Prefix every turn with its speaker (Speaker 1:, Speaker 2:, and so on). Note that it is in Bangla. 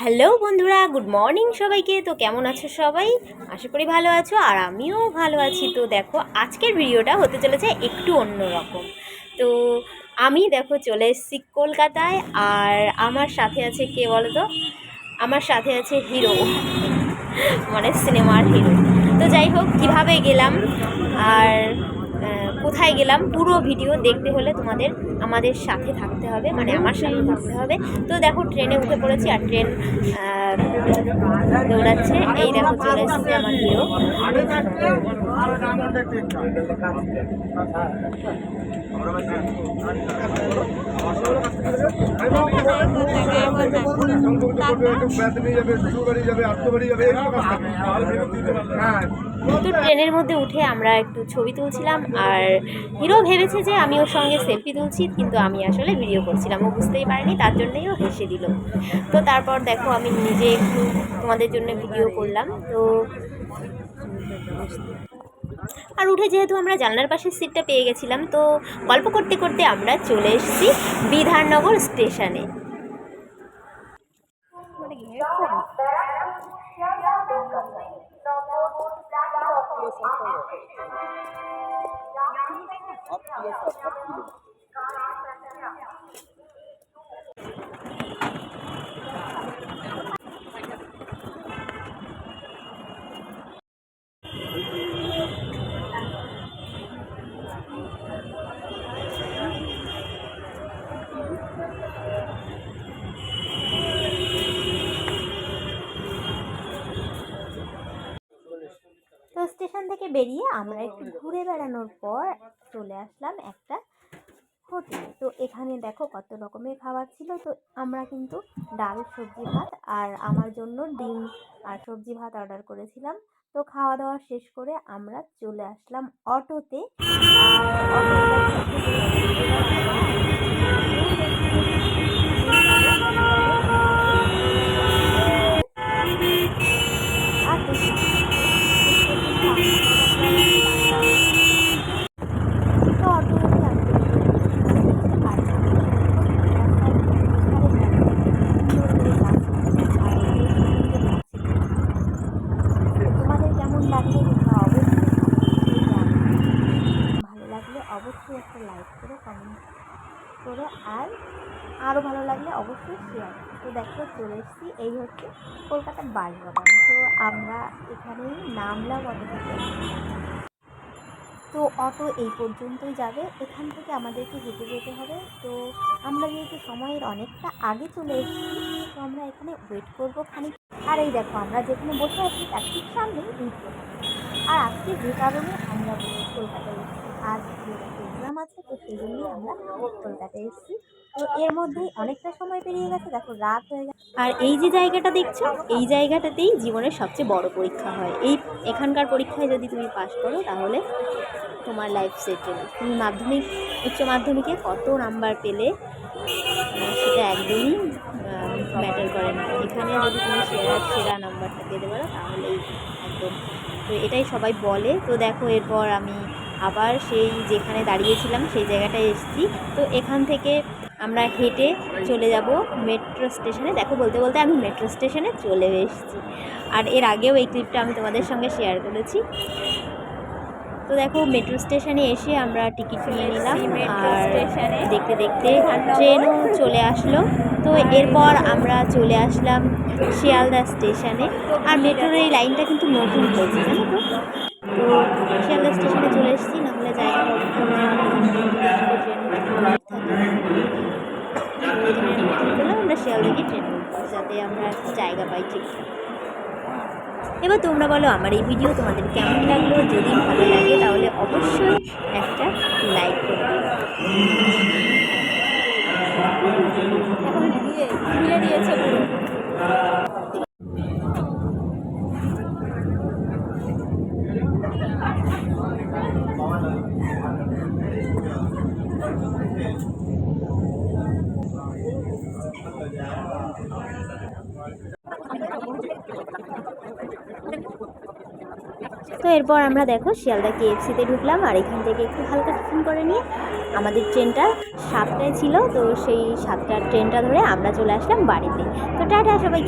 Speaker 1: হ্যালো বন্ধুরা, গুড মর্নিং সবাইকে। তো কেমন আছো সবাই? আশা করি ভালো আছো, আর আমিও ভালো আছি। তো দেখো, আজকের ভিডিওটা হতে চলেছে একটু অন্যরকম তো আমি দেখো, চলে এসেছি কলকাতায়, আর আমার সাথে আছে কে বলো তো আমার সাথে আছে হিরো মানে সিনেমার হিরো। তো যাই হোক, কীভাবে গেলাম? আর কোথায় গেলাম, পুরো ভিডিও দেখতে হলে তোমাদের আমাদের সাথে থাকতে হবে মানে আমার সাথে থাকতে হবে। তো দেখো, ট্রেনে উঠে পড়েছি আর ট্রেন দৌড়াচ্ছে। এই দেখো, চলে এসেছে আমার হিরো।
Speaker 2: হ্যাঁ।
Speaker 1: তো ট্রেনের মধ্যে উঠে আমরা একটু ছবি তুলছিলাম আর হিরো ভেবেছে যে আমি ওর সঙ্গে সেলফি তুলছি, কিন্তু আমি আসলে ভিডিও করছিলাম। ও বুঝতেই পারেনি, তার জন্যই ও হেসে দিল। তো তারপর দেখো আমি নিজে একটু তোমাদের জন্য ভিডিও করলাম। তো আর উঠে যেহেতু আমরা জানলার পাশের সিটটা পেয়ে গেছিলাম, তো গল্প করতে করতে আমরা চলে এসেছি বিধাননগর স্টেশনে। 好，第，好，第二。বেরিয়ে আমরা একটু ঘুরে বেড়ানোর পর চলে আসলাম একটা হোটেলে। তো এখানে দেখো কত রকমের খাবার ছিল। তো আমরা কিন্তু ডাল সবজি ভাত আর আমার জন্য ডিম আর সবজি ভাত অর্ডার করেছিলাম। তো খাওয়া দাওয়া শেষ করে আমরা চলে আসলাম অটোতে। আর বেশি তো অটোমেটিক আমি তোমাদের কেমন লাগল এটা অবশ্যই ভালো লাগলে অবশ্যই একটা লাইক করে কমেন্ট করো আর আরও ভালো লাগলে অবশ্যই শেয়ার তো দেখো, চলে এসেছি। এই হচ্ছে কলকাতার বাসভবন। তো আমরা এখানেই নামলাম অটো থেকে। তো অটো এই পর্যন্তই যাবে। এখান থেকে আমাদেরকে হেঁটে যেতে হবে। তো আমরা যেহেতু সময়ের অনেকটা আগে চলে এসেছি, তো আমরা এখানে ওয়েট করব খানিক। আর এই দেখো, আমরা যেখানে বসে আছি, তার ঠিক সামনেই উঠবো আর আজকে যে কারণে আমরা কলকাতায় এসেছি আছে তো সেই জন্যই আমরা কলকাতায় এসেছি। তো এর মধ্যেই অনেকটা সময় পেরিয়ে গেছে, দেখো রাত হয়ে গেছে। আর এই যে জায়গাটা দেখছ, এই জায়গাটাতেই জীবনের সবচেয়ে বড় পরীক্ষা হয়। এই এখানকার পরীক্ষায় যদি তুমি পাশ করো, তাহলে তোমার লাইফ সেটেল তুমি মাধ্যমিক, উচ্চ মাধ্যমিকে কত নাম্বার পেলে সেটা একদমই ম্যাটার করে না। এখানে যদি তুমি সেরা সেরা নাম্বারটা পেতে পারো, তাহলেই একদম। তো এটাই সবাই বলে। তো দেখো, এরপর আমি আবার সেই যেখানে দাঁড়িয়েছিলাম সেই জায়গাটায় এসেছি। তো এখান থেকে আমরা হেঁটে চলে যাব মেট্রো স্টেশনে। দেখো বলতে বলতে আমি মেট্রো স্টেশনে চলে এসেছি। আর এর আগেও এই ক্লিপটা আমি তোমাদের সঙ্গে শেয়ার করেছি। তো দেখো মেট্রো স্টেশনে এসে আমরা টিকিট নিয়ে নিলাম। আর দেখতে দেখতে ট্রেনও চলে আসলো। তো এরপর আমরা চলে আসলাম শিয়ালদা স্টেশনে। আর মেট্রোর এই লাইনটা কিন্তু নতুন হয়েছে জানো তো? যাতে আমরা জায়গা পাই এবার তোমরা বলো, আমার এই ভিডিও তোমাদের কেমন লাগল? যদি ভালো লাগে তাহলে অবশ্যই একটা লাইক করবে। পুরো। তো এরপর আমরা দেখো শিয়ালদা কেএফসিতে ঢুকলাম, আর এখান থেকে একটু হালকা টিফিন করে নিয়ে আমাদের ট্রেনটা সাতটায় ছিল, তো সেই সাতটার ট্রেনটা ধরে আমরা চলে আসলাম বাড়িতে। তো টাটা সবাইকে।